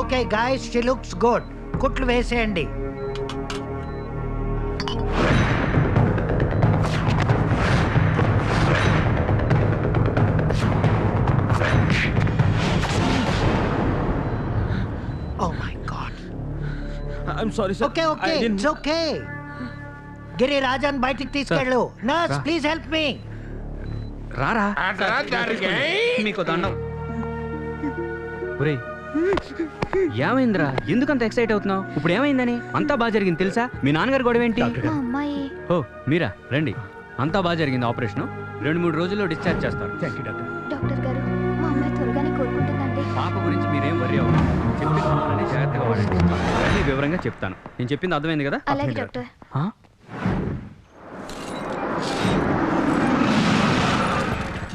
Okay guys she looks good కుట్లు వేసేయండి. ఓ my God I'm sorry sir okay okay it's okay Giri Rajan బయటికి తీసుకెళ్ళు. Nurse. Please help me రారా? మీకు దండం. ఒరేయ్ ఏమైందిరా? ఎందుకంత ఎక్సైట్ అవుతున్నావు? ఇప్పుడు ఏమైందని? అంతా బాగా జరిగింది తెలుసా? మీ నాన్నగారు గొడవ ఏంటి? అమ్మాయి. ఓ మీరా? రండి. అంతా బాగా జరిగింది ఆపరేషన్. రెండు మూడు రోజుల్లో డిశ్చార్జ్ చేస్తారు. డాక్టర్ గారు. మా అమ్మాయి త్వరగానే కోలుకుంటుందండి. పాప గురించి మీరేం వరి చెప్పిన మాటలని జాగ్రత్తగా వాడండి. అన్ని వివరంగా చెప్తాను. నేను చెప్పింది అర్థమైంది కదా? అలాగే డాక్టర్. ఆ?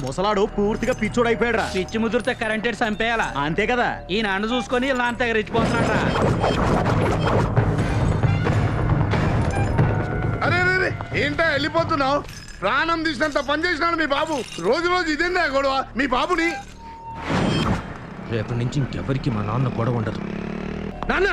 ముసలాడు పూర్తిగా పిచ్చోడు అయిపోయాడు పిచ్చి ముదిరితే కరెంటెడ్ చంపేయాలా? అంతే కదా. ఈ నాన్న చూసుకొని ఇలా అంత రెచ్చిపోతున్నాడా అరే అరే, అరే ఏంటా వెళ్ళిపోతున్నావు? ప్రాణం తీసినంత పని చేసినాడు మీ బాబు. రోజు రోజు ఇదేందా గొడవ? మీ బాబుని? రేపటి నుంచి ఇంకెవరికి మా నాన్న గొడవ ఉండదు. నాన్న!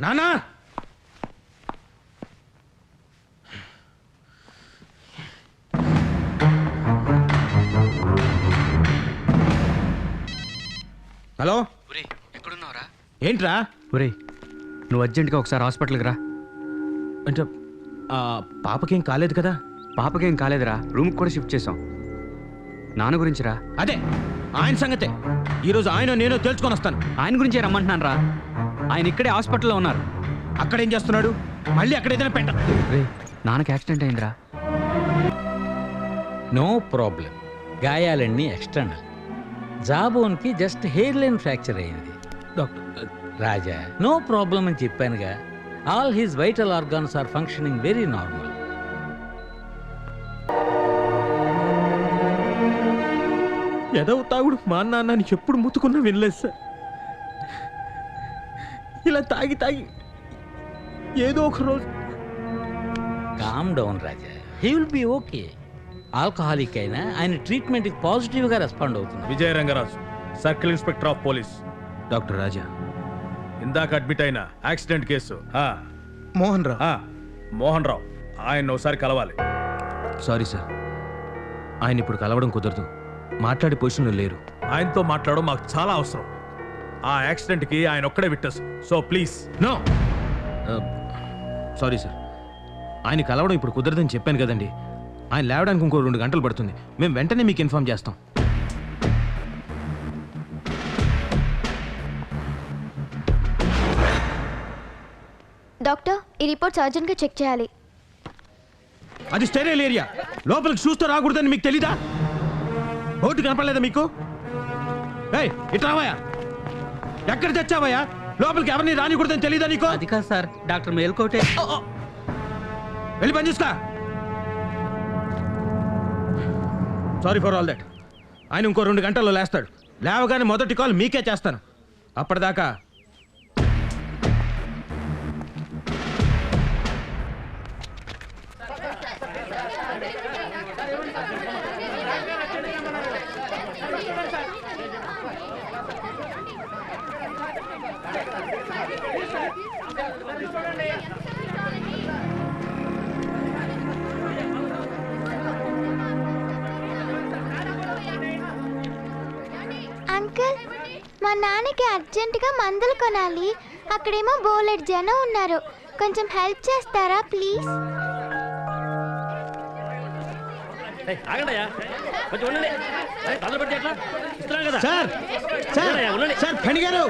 నానా! హలో? ఎక్కడున్నావురా? ఏంట్రా? ఒరేయ్ నువ్వు అర్జెంటుగా ఒకసారి హాస్పిటల్కి రా. అంటే ఆ, పాపకేం కాలేదు కదా? పాపకేం కాలేదురా రూమ్కి కూడా షిఫ్ట్ చేసాం నాన్న గురించి రా. అదే ఆయన సంగతే. ఈరోజు ఆయన నేను తెలుసుకొని వస్తాను. ఆయన గురించే రమ్మంటున్నాను రా. ఆయన ఇక్కడే హాస్పిటల్లో ఉన్నారు. అక్కడ ఏం చేస్తున్నాడు? మళ్ళీ అక్కడ ఏదైనా పెట్ట రే నాన్నకి యాక్సిడెంట్ అయిందిరా. No problem. గాయాలన్నీ ఎక్స్టర్నల్. జాబోన్కి జస్ట్ హెయిర్ లైన్ ఫ్రాక్చర్ అయింది. డాక్టర్. రాజా నో ప్రాబ్లం అని చెప్పానుగా. All his vital organs are functioning very normal. ఏదో తాగుడు మా నాన్న అని ఎప్పుడు ముత్తుకున్నా వినలేదు సార్. ఇలా తాగి తాగి ఏదో ఒక రోజు calm down Raja he will be okay alcoholic అయినా ఆయన ట్రీట్మెంట్కి పాజిటివ్గా రెస్పాండ్ అవుతున్నారు Vijaya Rangaraju circle inspector of police doctor Raja ఇందాక అడ్మిట్ అయిన యాక్సిడెంట్ కేసు ఆ, మోహన్ రావు. ఆ, మోహన్ రావు. ఆయన ఒకసారి కలవాలి. సారీ సార్ ఆయన ఇప్పుడు కలవడం కుదరదు. మాట్లాడే పొజిషన్లో లేరు. ఆయనతో మాట్లాడడం మాకు చాలా అవసరం. ఆ యాక్సిడెంట్కి ఆయన ఒక్కడే witness so please no. Sorry sir. ఆయన కలవడం ఇప్పుడు కుదరదని చెప్పాను కదండి. ఆయన లేవడానికి ఇంకో రెండు గంటలు పడుతుంది. మేము వెంటనే మీకు ఇన్ఫామ్ చేస్తాం. డాక్టర్ ఈ రిపోర్ట్స్ అర్జెంట్గా చెక్ చేయాలి. అది స్టెరైల్ ఏరియా. లోపలికి చూస్తూ రాకూడదని మీకు తెలీదా? బోర్డు కనపడలేదా మీకు? ఏయ్ ఇట్రావయ్యా ఎక్కడ తెచ్చావయ్యా? లోపలికి ఎవరిని రానికూడదని తెలీదా నీకు? అది కాదు సార్ డాక్టర్ మేల్కోటే. వెళ్ళి పని చూస్తా సారీ ఫర్ ఆల్ దట్ ఆయన ఇంకో రెండు గంటల్లో లేస్తాడు. లేవగానే మొదటి కాల్ మీకే చేస్తాను. అప్పటిదాకా అంకుల్ మా నాన్నకి అర్జెంటుగా మందులు కొనాలి. అక్కడేమో బోలెడ్ జనం ఉన్నారు. కొంచెం హెల్ప్ చేస్తారా ప్లీజ్? సార్ సార్ సార్ పని గారు.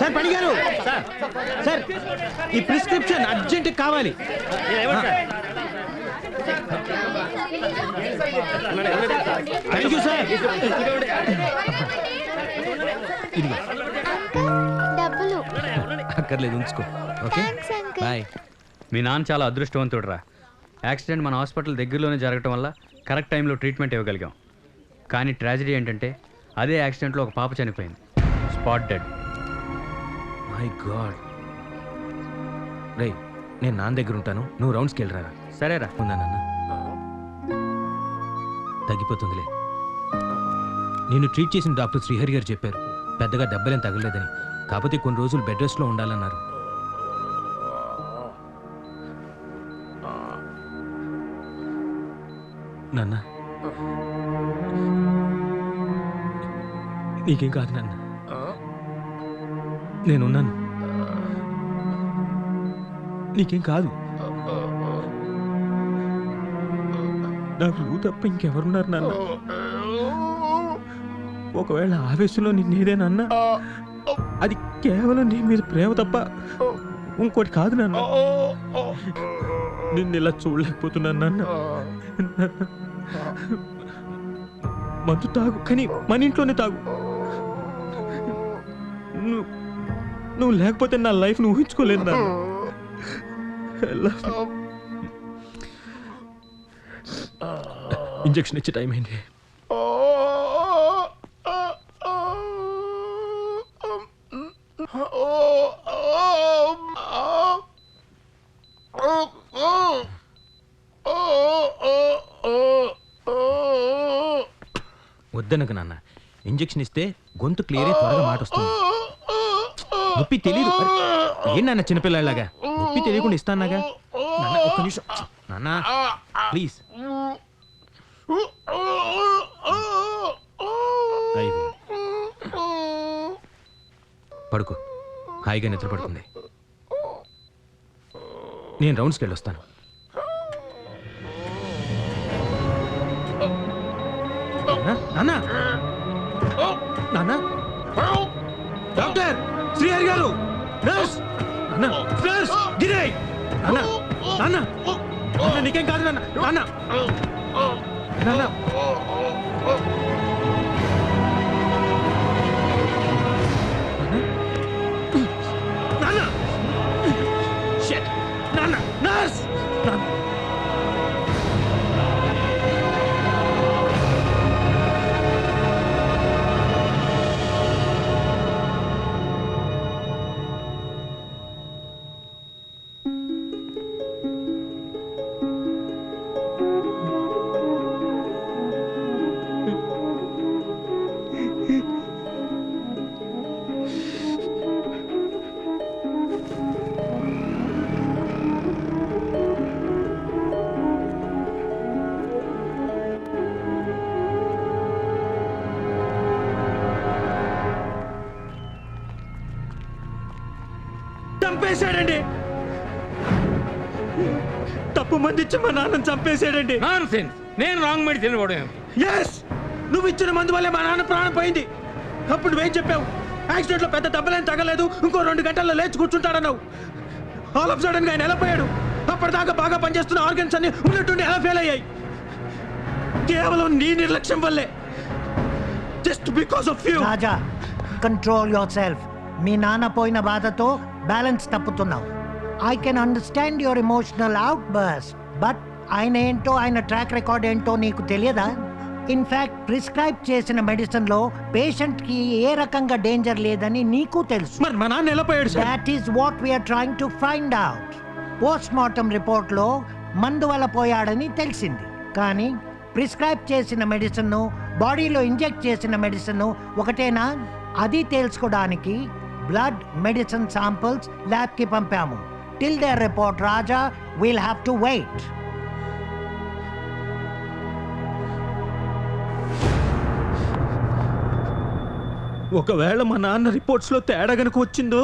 సార్ పని గారు. సార్. ఈ ప్రిస్క్రిప్షన్ అర్జెంట్ కావాలి. Thank you sir? ఇదిగో. అంకుల్ డబ్బులు అక్కర్లేదు ఉంచుకో. ఓకే బాయ్ మీ నాన్న చాలా అదృష్టవంతుడురా. యాక్సిడెంట్ మన హాస్పిటల్ దగ్గరలోనే జరగటం వల్ల కరెక్ట్ టైంలో ట్రీట్మెంట్ ఇవ్వగలిగాం. కానీ ట్రాజడీ ఏంటంటే అదే యాక్సిడెంట్లో ఒక పాప చనిపోయింది. Spot dead. My God. రే నేను నాన్న దగ్గర ఉంటాను. నువ్వు రౌండ్స్కి వెళ్ళరా సరేరా. ఉందా నాన్న? తగ్గిపోతుందిలే. నేను ట్రీట్ చేసిన డాక్టర్ శ్రీహరి గారు చెప్పారు. పెద్దగా దెబ్బలేం తగలేదని కాకపోతే కొన్ని రోజులు బెడ్ రెస్ట్లో ఉండాలన్నారు. నాన్న. నీకేం కాదు నాన్న. నేనున్నాను. నీకేం కాదు. నాకు నువ్వు తప్ప ఇంకెవరున్నారు నాన్న? ఒకవేళ ఆవేశంలో నిన్నేదేనన్నా అది కేవలం నీ మీద ప్రేమ తప్ప ఇంకోటి కాదు నాన్న నిన్ను ఇలా చూడలేకపోతున్నాను నాన్న మందు తాగు కానీ మన ఇంట్లోనే తాగు నువ్వు నువ్వు లేకపోతే నా లైఫ్ను ఊహించుకోలేదు నాన్న. ఇంజెక్షన్ ఇచ్చే టైం అయింది వద్దనకు నాన్న. ఇంజెక్షన్ ఇస్తే గొంతు క్లియర్ అయి త్వరగా మాట వస్తుంది. నొప్పి తెలియదు. ఏం నాన్న చిన్నపిల్లలాగా నొప్పి తెలియకుండా ఇస్తానాగా నాన్న ఒక్క నిమిషం. నాన్న ప్లీజ్ పడుకో. హాయిగా నిద్ర పడుతుంది నేను రౌండ్స్కి వెళ్ళొస్తాను. నాన్న నాన్న డాక్టర్ శ్రీహరి గారు! నర్స్! నాన్న నర్స్! గిరే! నాన్న నాన్న నాన్న నీకేం కాదు నాన్న నాన్న నాన్న నాన్న నాన్న నర్స్! చంపేశాడండి. తప్పు మంది ఇచ్చి మా నాన్న చంపేశాడండి. నాన్ సెన్స్ నేను రాంగ్ మెడిసిన్ ఇవ్వడం ఎస్ నువ్వు ఇచ్చిన మందు వల్లే మా నాన్న ప్రాణం పోయింది. అప్పుడు నువ్వేం చెప్పావు? యాక్సిడెంట్లో పెద్ద దెబ్బలేం తగలేదు. ఇంకో రెండు గంటల్లో లేచి కూర్చుంటాడన్నావు. ఆల్ ఆఫ్ సడన్గా ఆయన ఎలా పోయాడు అప్పటిదాకా బాగా పనిచేస్తున్న ఆర్గన్స్ అన్ని ఉన్నట్టుండి ఎలా ఫెయిల్ అయ్యాయి? కేవలం నీ నిర్లక్ష్యం వల్లే. Just because of you Raja control yourself మీ నాన్న పోయిన బాధతో balance తప్పుతున్నావు. I can understand your emotional outburst but ఆయన ఏంటో ఆయన ట్రాక్ రికార్డ్ ఏంటో నీకు తెలియదా? ఇన్ఫాక్ట్ ప్రిస్క్రైబ్ చేసిన మెడిసిన్లో పేషెంట్కి ఏ రకంగా డేంజర్ లేదని నీకు తెలుసు. మరి మా నాన్న ఎలా పోయాడు sir? That is what we're trying to find out post mortem రిపోర్ట్లో మందు వల్ల పోయాడని తెలిసింది. కానీ ప్రిస్క్రైబ్ చేసిన మెడిసిన్ బాడీలో ఇంజెక్ట్ చేసిన మెడిసిన్ ఒకటేనా? అది తెలుసుకోవడానికి బ్లడ్ మెడిసిన్ శాంపిల్స్ ల్యాబ్కి పంపాము. Till the report Raja we'll have to wait ఒకవేళ మా నాన్న రిపోర్ట్స్లో తేడా గనుక వచ్చిందో?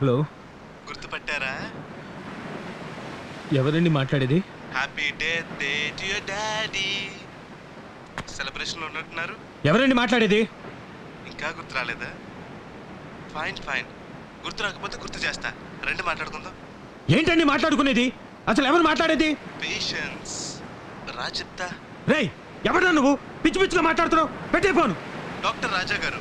హలో. గుర్తుపట్టారా? ఎవరండి మాట్లాడేది? Happy day to your daddy celebration ఉన్నట్టున్నారు. ఎవరండి మాట్లాడేది? ఇంకా గుర్తు రాలేదా? ఫైన్ ఫైన్ గుర్తు రాకపోతే గుర్తు చేస్తా. రండి మాట్లాడుకుందాం. ఏంటండి మాట్లాడుకునేది? అసలు ఎవరు మాట్లాడేది? పేషెన్స్ రా చెప్తా రేయ్ ఎవడా నువ్వు? పిచ్చి పిచ్చిగా మాట్లాడుతున్నావు. పెట్టే ఫోన్. డాక్టర్ రాజా గారు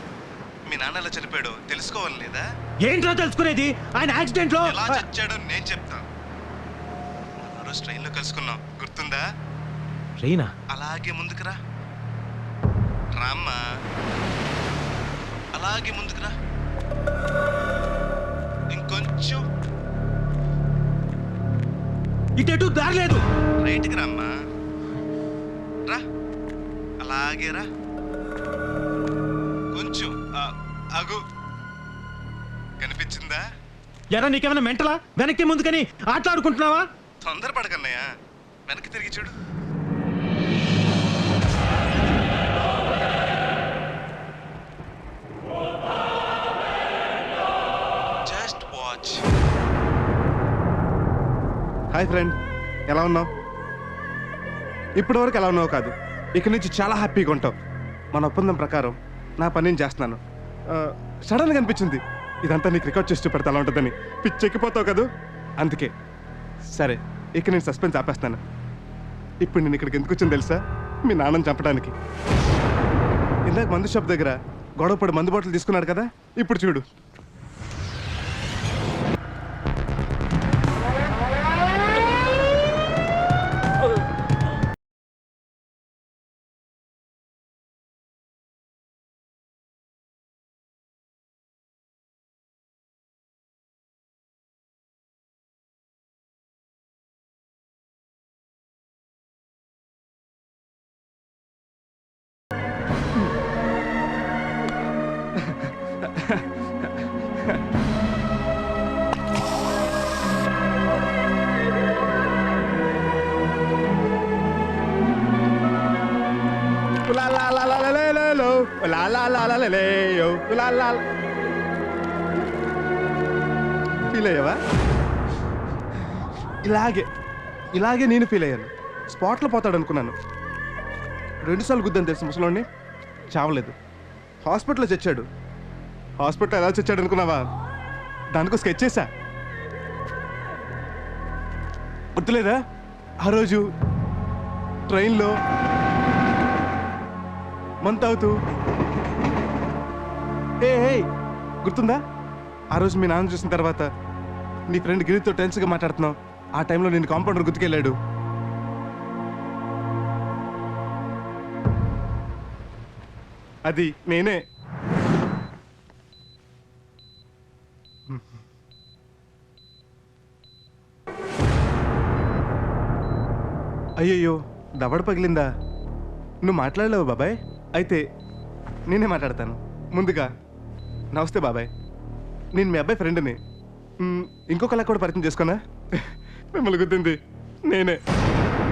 మీ నాన్న ఎలా చనిపోయాడో తెలుసుకోవాలి లేదా? ఏంట్రా తెలుసుకునేది? ఆయన యాక్సిడెంట్లో ఎలా చచ్చాడో నేను చెప్తాను. మనం రోజు ట్రైన్లో కలుసుకున్నాం. గుర్తుందా? రీనా అలాగే ముందుకు రా రామ్మా. అలాగే ముందుకు రా ఇంకొంచెం. ఇటు దారి లేదు రైట్కి రామ్మా. రా. అలాగే రా. ఎరా నీకేమైనా మెంటలా? వెనక్కి ముందుకని ఆటలాడుకుంటున్నావా? తొందరపడకన్నయ్య. వెనక్కి తిరిగి చూడు. జస్ట్ వాచ్ హాయ్ ఫ్రెండ్ ఎలా ఉన్నావు? ఇప్పటి వరకు ఎలా ఉన్నావు కాదు. ఇక నుంచి చాలా హ్యాపీగా ఉంటావు. మన ఒప్పందం ప్రకారం నా పని నేను చేస్తున్నాను. సడన్గా అనిపించింది. ఇదంతా నీకు రికార్డ్ చేసి చూపెడతా అలా ఉంటుందని. పిచ్చెక్కిపోతావు కదూ? అందుకే. సరే ఇక నేను సస్పెన్స్ ఆపేస్తాను. ఇప్పుడు నేను ఇక్కడికి ఎందుకు వచ్చింది తెలుసా? మీ నాన్నని చంపడానికి. ఇందాక మందు షాప్ దగ్గర గొడవపడి మందు బాటిల్ తీసుకున్నాడు కదా? ఇప్పుడు చూడు. La la la la la la la. La la la la la la. La la feel అయ్యావా ఇలాగే ఇలాగే నేను ఫీల్ అయ్యాను స్పాట్లో పోతాడు అనుకున్నాను రెండుసార్లు గుద్దని తెలుసు ముసలోని చావలేదు హాస్పిటల్లో చచ్చాడు హాస్పిటల్ ఎలా చచ్చాడు అనుకున్నావా దానికో స్కెచ్ చేశా గుర్తులేదా ఆ రోజు ట్రైన్లో మంత్ అవుతూ ఏ ఏ గుర్తుందా? ఆ రోజు మీ నాన్న చూసిన తర్వాత నీ ఫ్రెండ్ గిరితో టెన్స్గా మాట్లాడుతున్నావు. ఆ టైంలో నేను కాంపౌండర్ గుర్తుకెళ్ళాడు. అది నేనే. అయ్యయ్యో దవడ పగిలిందా? నువ్వు మాట్లాడలేవు బాబాయ్? అయితే నేనే మాట్లాడతాను. ముందుగా నమస్తే బాబాయ్. నేను మీ అబ్బాయి ఫ్రెండ్ని. ఇంకొకలా కూడా పరిచయం చేసుకున్నా మిమ్మల్ని గుర్తుంది నేనే.